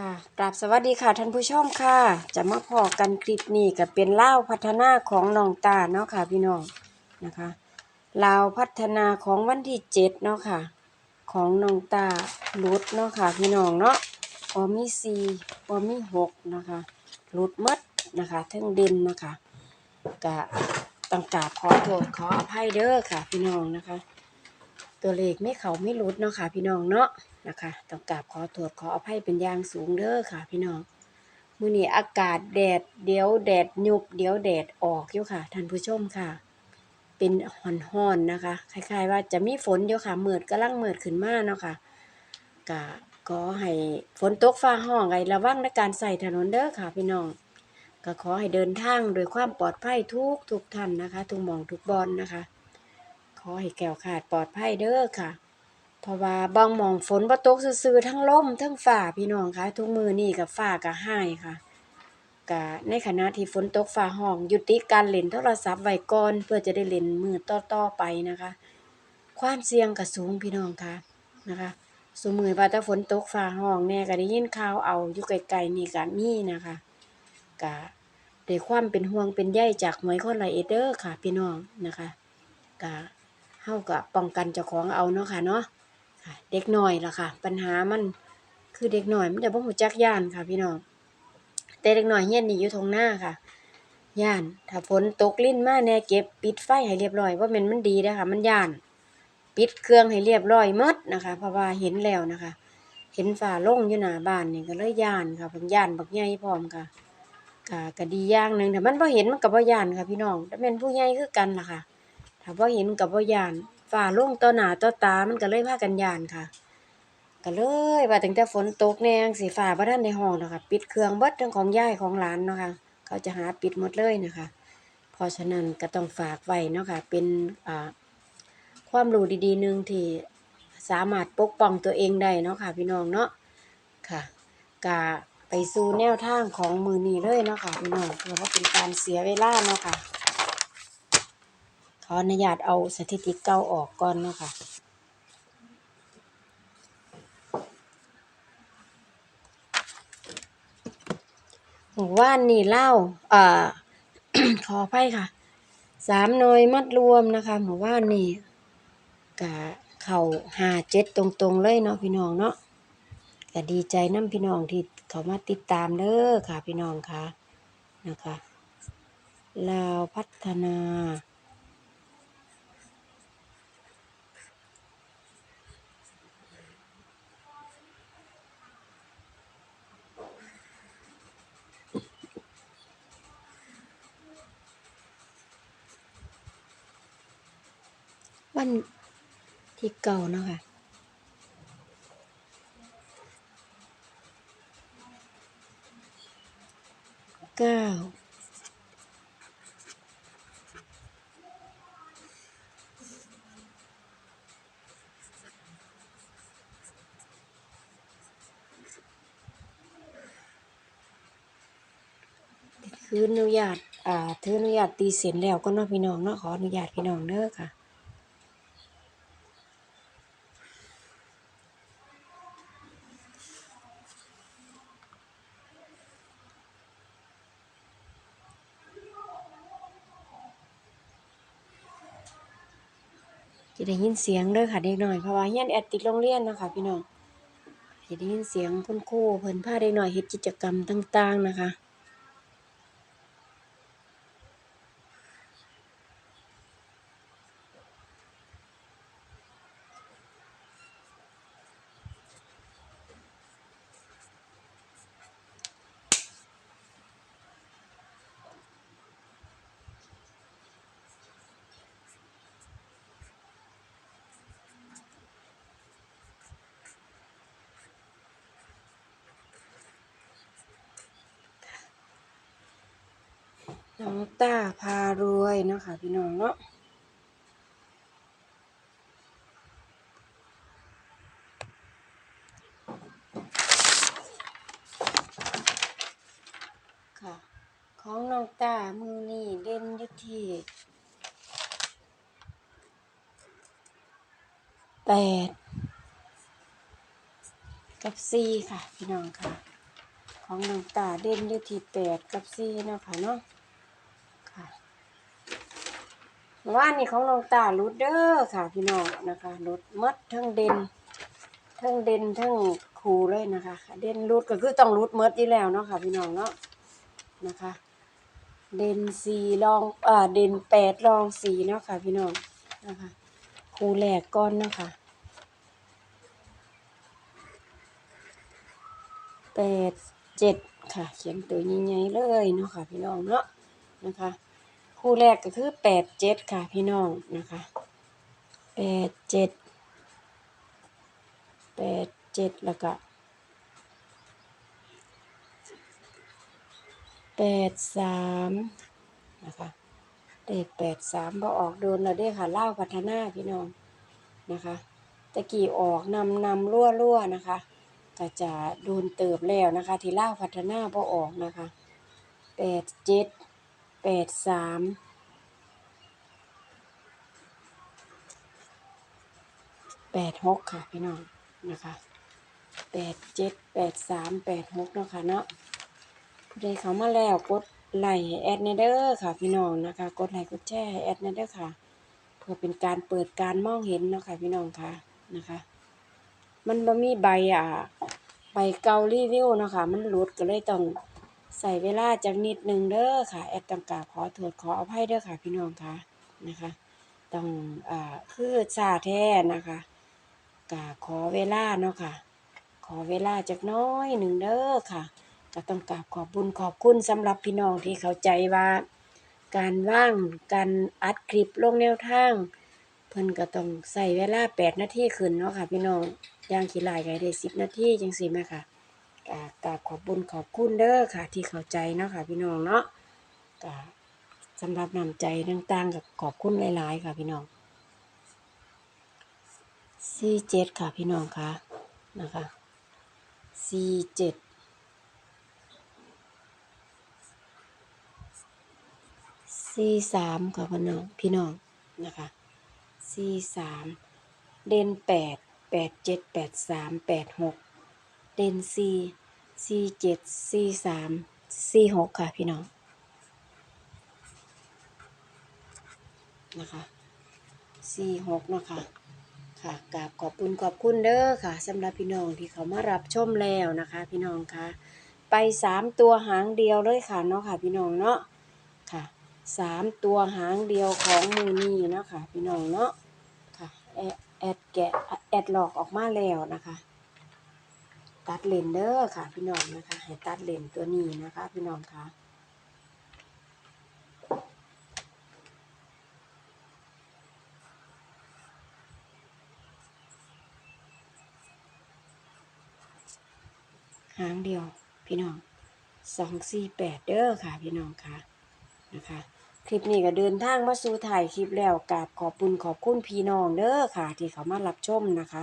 ค่ะกราบสวัสดีค่ะท่านผู้ชมค่ะ จะมาพอกันคลิปนี้ก็เป็นเล่าพัฒนาของน้องตาเนาะค่ะพี่น้องนะคะเล่าพัฒนาของวันที่เจ็ดเนาะค่ะ ของน้องตาลุดเนาะค่ะพี่น้องเนาะอมีสี่อมีหกนะคะลุดมัดนะคะทั้งเด่นนะคะกะต้องกาบขอโทษขออภัยเด้อค่ะพี่น้องนะคะ ตัวเลขไม่เขาไม่ลุดเนาะค่ะพี่น้องเนาะ นะคะต้องกราบขอโทษขออภัยเป็นอย่างสูงเด้อค่ะ พี่น้องมื้อนี้อากาศแดดเดี๋ยวแดดยุบเดี๋ยวแดดออกอยู่ค่ะท่านผู้ชมค่ะ เป็นห่อนๆนะคะคล้ายๆ ว่าจะมีฝนอยู่ค่ะเมืดกำลังเมืดขึ้นมาเนาะค่ะก็ขอให้ฝนตกฟ้าห้องไงระวังในการใส่ถนนเด้อค่ะ พี่น้องก็ขอให้เดินทางโดยความปลอดภัยทุกทุกท่านนะคะ ทุกมองทุกบอลนะคะ ขอให้แก้วขาดปลอดภัยเด้อค่ะ เพราะว่าบางหมองฝนบ่ตกซื่อๆทั้งลมทั้งฟ้าพี่น้องค่ะ ทุกมือนี่กับฟ้าก็ห้ายค่ะก็ในขณะที่ฝนตกฟ้าห้องยุติการเล่นโทรศัพท์ไว้ก่อน เพื่อจะได้เล่นมือต่อๆไปนะคะ ความเสี่ยงก็สูงพี่น้องค่ะนะคะสมือว่าถ้าฝนตกฟ้าห้องแน่ก็ได้ยินข่าวเอาอยู่ไกลๆนี่ก็มีนะคะก็ด้วยความเป็นห่วงเป็นใยจากหน่วยคนละเอ็ดเด้อค่ะ พี่น้องนะคะก็เฮาก็ป้องกันเจ้าของเอาเนาะค่ะเนาะ ค่ะเด็กน้อยล่ะค่ะ ปัญหามันคือเด็กน้อยมันจะบ่รู้จักย่านค่ะ พี่น้องแต่เด็กน้อยเฮียนนี่อยู่ทงหน้าค่ะ ย่าน ถ้าฝนตกลิ้นมาแน่เก็บปิดไฟให้เรียบร้อยว่าม่นมันดีเด้อค่ะมันย่าน ปิดเครื่องให้เรียบร้อยมดนะคะ เพราะว่าเห็นแล้วนะคะ เห็นฟ้าโล่งอยู่หน้าบ้านนี่ก็เลยย่านค่ะเพิ่นย่านบักใหญ่พร้อมค่ะก็ก็ดีอย่างหนึ่งถ้ามันบ่เห็นมันก็บ่ย่านค่ะ พี่น้องแต่แม่นผู้ใหญ่คือกันล่ะค่ะ ถ้าบ่เห็นกับบ่ย่าน ฝ่าลงต่อหน้าต่อตามันก็เลยพากันย่านค่ะก็เลยว่าตั้งแต่ฝนตกแนงสิฟ้าบ่ทันได้ห้องแล้วค่ะ ปิดเครื่องเบิดทั้งของย่ายของหลานเนาะค่ะ เขาจะหาปิดหมดเลยนะคะ เพราะฉะนั้นก็ต้องฝากไว้เนาะค่ะ เป็นอ่าความรู้ดีๆหนึ่งที่สามารถปกป้องตัวเองได้เนาะค่ะ พี่น้องเนาะค่ะก็ไปสู่แนวทางของมือนี้เลยเนาะค่ะพี่น้องเพื่อว่าเป็นการเสียเวลาเนาะค่ะ ขออนุญาตเอาสถิติเก่าออกก่อนเนาะค่ะหมู่ว่านนี่เล่าอ่าขออภัยค่ะ สามหน่วยมัดรวมนะคะหมู่ว่านนี่กะเข่าหาเจ็ดตรงๆเลยเนาะพี่น้องเนาะก็ดีใจน้ำพี่น้องที่เขามาติดตามเด้อค่ะพี่น้องค่ะนะคะลาวพัฒนา วันที่เก่าเนาะค่ะเก้าคืออนุญาต อ่าถืออนุญาตตีเสียนแล้วก็เนาะพี่น้องเนาะขออนุญาตพี่น้องเด้อค่ะ จะได้ยินเสียงเด้อค่ะเด็กหน่อยเพราะว่าเฮียนแอดติดโรงเรียนนะคะพี่น้องจะได้ยินเสียงคุณครูเพิ่นพาเด็กหน่อยเฮ็ดกิจกรรมต่าง ๆ นะคะ น้องต้าพารวยเนาะค่ะพี่น้องเนาะค่ะ ของน้องต้ามือนี่เด่นยู่ที่แปดกับสี่ค่ะ พี่น้องค่ะ ของน้องตาเด่นยู่ที่แปดกับสี่เนาะค่ะเนาะ ค่ะว่านี่ของน้องตาลุดเด้อค่ะ พี่น้องนะคะลุดมัดทั้งเด่นทั้งเด่นทั้งคูเลยนะคะ เด่นรุดก็คือต้องรุดหมดอยู่แล้วเนาะค่ะ พี่น้องเนาะนะคะ เด่นสี่รองเอ่อเด่นแปดรองสี่เนาะค่ะ พี่น้องนะคะคูแรกก้อนเนาะค่ะแปดเจ็ดค่ะ เขียนตัวใหญ่ๆเลยเนาะค่ะ พี่น้องเนาะนะคะ คู่แรกก็คือแปดเจ็ดค่ะพี่น้องนะคะแปดเจ็ดแปดเจ็ดแล้วก็แปดสามนะคะเลขแปดสามพอออกโดนแล้วเด้ค่ะเล่าพัฒนาพี่น้องนะคะตะกี้ออกนำนำรั่วรั่วนะคะก็จะโดนเติบแล้วนะคะ ที่เล่าพัฒนาพอออกนะคะแปดเจ็ด แปดสามแปดหกค่ะพี่น้องนะคะแปดเจ็ดแปดสามแปดหกเนาะค่ะเนาะผู้ใดเขามาแล้วกดไลค์แอดเนเดอร์ค่ะพี่น้องนะคะ กดไลค์กดแชร์แอดเนเดอร์ค่ะ เพื่อเป็นการเปิดการมองเห็นเนาะค่ะพี่น้องค่ะนะคะ มันบ่มีใบอะไปเการีวิวเนาะค่ะมันหลุดก็เลยต้อง ใส่เวลาจักนิดหนึ่งเด้อค่ะ แอดต้องกราบขอโทษขออภัยเด้อค่ะพี่น้องค่ะนะคะต้องอ่าคือชาแท้นะคะกาขอเวลาเนาะค่ะ ขอเวลาจักน้อยหนึ่งเด้อค่ะ ก็ต้องกราบขอบบุญขอบคุณสำหรับพี่น้องที่เข้าใจว่าการว่างการอัดคลิปลงแนวทาง เพิ่นก็ต้องใส่เวลาแปดนาทีขึ้นเนาะค่ะ พี่น้องอย่างขี้ลายก็ได้สิบนาทีจังซี่แม่ค่ะ กราบกราบขอบบุญขอบคุณเด้อค่ะ ที่เข้าใจเนาะค่ะ พี่น้องเนาะก็สำหรับนำใจต่างๆก็ขอบคุณหลายๆ ค่ะพี่น้องสี่เจ็ดค่ะพี่น้องค่ะนะคะสี่เจ็ดสี่สามค่ะพี่น้องพี่น้องนะคะสี่สามเด่นแปดแปดเจ็ดแปดสามแปดหก เด่นสี่สี่เจ็ดสี่สามสี่หกค่ะพี่น้องนะคะสี่หกนะคะค่ะกราบขอบคุณขอบคุณเด้อค่ะสำหรับพี่น้องที่เขามารับชมแล้วนะคะ พี่น้องค่ะไปสามตัวหางเดียวเลยค่ะเนาะค่ะพี่น้องเนาะค่ะสามตัวหางเดียวของมือนี้เนาะค่ะพี่น้องเนาะค่ะแอดแกะแอดหลอกออกมาแล้วนะคะ ตัดเลนเดอร์ค่ะ พี่น้องนะคะ ให้ตัดเลนตัวนี้นะคะ พี่น้องคะหางเดียว พี่น้องสองสี่แปดเด้อค่ะ พี่น้องค่ะนะคะคลิปนี้ก็เดินทางมาสู่ถ่ายคลิปแล้วกราบขอบคุณขอบคุณพี่น้องเด้อค่ะ ที่เขามารับชมนะคะ